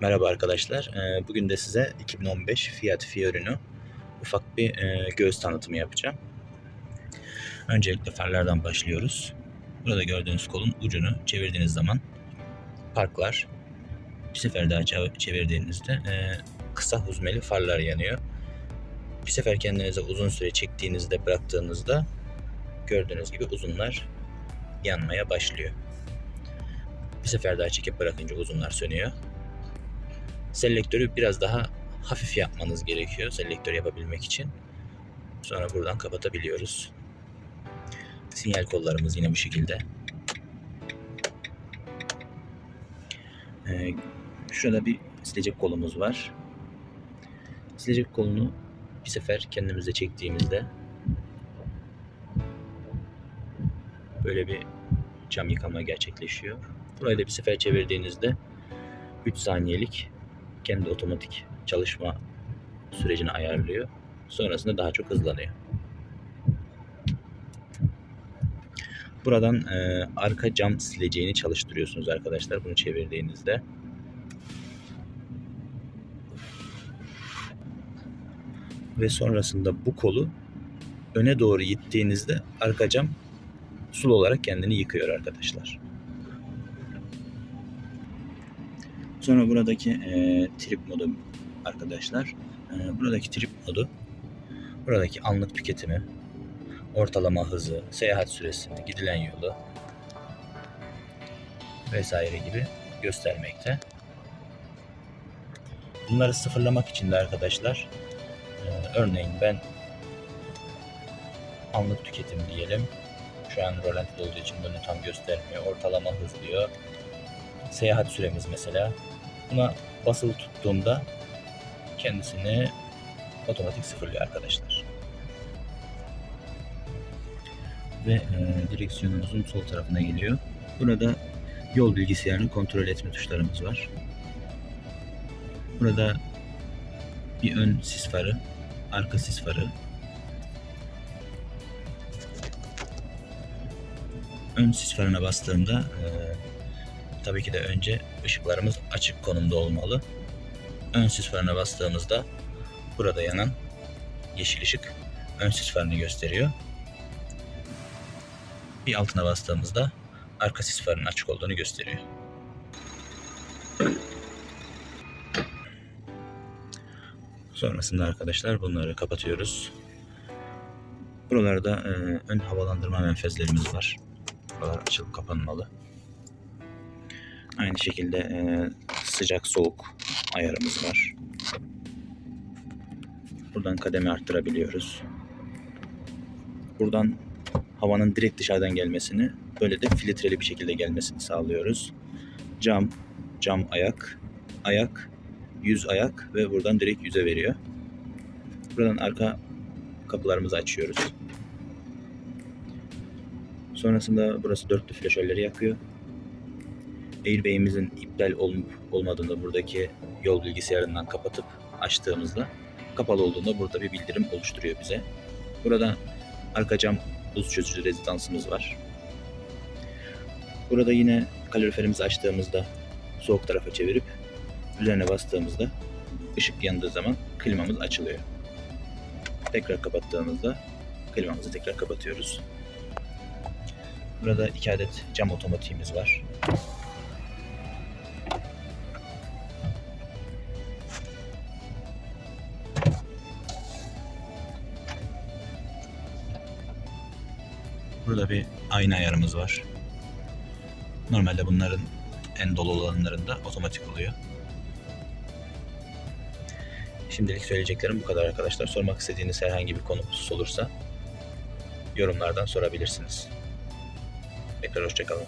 Merhaba arkadaşlar. Ee, Bugün de size 2015 Fiat Fiorino ufak bir e, göğüs tanıtımı yapacağım. Öncelikle farlardan başlıyoruz. Burada gördüğünüz kolun ucunu çevirdiğiniz zaman parklar bir sefer daha çev- çevirdiğinizde e, kısa huzmeli farlar yanıyor. Bir sefer kendinize uzun süre çektiğinizde bıraktığınızda gördüğünüz gibi uzunlar yanmaya başlıyor. Bir sefer daha çekip bırakınca uzunlar sönüyor selektörü biraz daha hafif yapmanız gerekiyor selektör yapabilmek için. Sonra buradan kapatabiliyoruz. Sinyal kollarımız yine bu şekilde. Ee, şurada bir silecek kolumuz var. Silecek kolunu bir sefer kendimize çektiğimizde böyle bir cam yıkama gerçekleşiyor. Burayı da bir sefer çevirdiğinizde 3 saniyelik kendi otomatik çalışma sürecini ayarlıyor. Sonrasında daha çok hızlanıyor. Buradan e, arka cam sileceğini çalıştırıyorsunuz arkadaşlar bunu çevirdiğinizde. Ve sonrasında bu kolu öne doğru ittiğinizde arka cam sulu olarak kendini yıkıyor arkadaşlar. Sonra buradaki e, trip modu arkadaşlar. E, buradaki trip modu buradaki anlık tüketimi, ortalama hızı, seyahat süresini, gidilen yolu vesaire gibi göstermekte. Bunları sıfırlamak için de arkadaşlar e, örneğin ben anlık tüketim diyelim. Şu an rölantide olduğu için bunu tam göstermiyor. Ortalama hız diyor. Seyahat süremiz mesela Buna basılı tuttuğumda kendisini otomatik sıfırlıyor arkadaşlar. Ve e, direksiyonumuzun sol tarafına geliyor. Burada yol bilgisayarını kontrol etme tuşlarımız var. Burada bir ön sis farı, arka sis farı. Ön sis farına bastığımda e, tabii ki de önce ışıklarımız açık konumda olmalı. Ön sis farına bastığımızda burada yanan yeşil ışık ön sis farını gösteriyor. Bir altına bastığımızda arka sis farının açık olduğunu gösteriyor. Sonrasında arkadaşlar bunları kapatıyoruz. Buralarda e, ön havalandırma menfezlerimiz var. Buralar açılıp kapanmalı. Aynı şekilde e, sıcak soğuk ayarımız var. Buradan kademe arttırabiliyoruz. Buradan havanın direkt dışarıdan gelmesini, böyle de filtreli bir şekilde gelmesini sağlıyoruz. Cam, cam ayak, ayak, yüz ayak ve buradan direkt yüze veriyor. Buradan arka kapılarımızı açıyoruz. Sonrasında burası dörtlü flaşörleri yakıyor. Airbag'imizin iptal olup olmadığında buradaki yol bilgisayarından kapatıp açtığımızda kapalı olduğunda burada bir bildirim oluşturuyor bize. Burada arka cam buz çözücü rezidansımız var. Burada yine kaloriferimizi açtığımızda soğuk tarafa çevirip üzerine bastığımızda ışık yandığı zaman klimamız açılıyor. Tekrar kapattığımızda klimamızı tekrar kapatıyoruz. Burada iki adet cam otomatiğimiz var. Burada bir ayna ayarımız var. Normalde bunların en dolu olanlarında otomatik oluyor. Şimdilik söyleyeceklerim bu kadar arkadaşlar. Sormak istediğiniz herhangi bir konu olursa yorumlardan sorabilirsiniz. Tekrar hoşçakalın.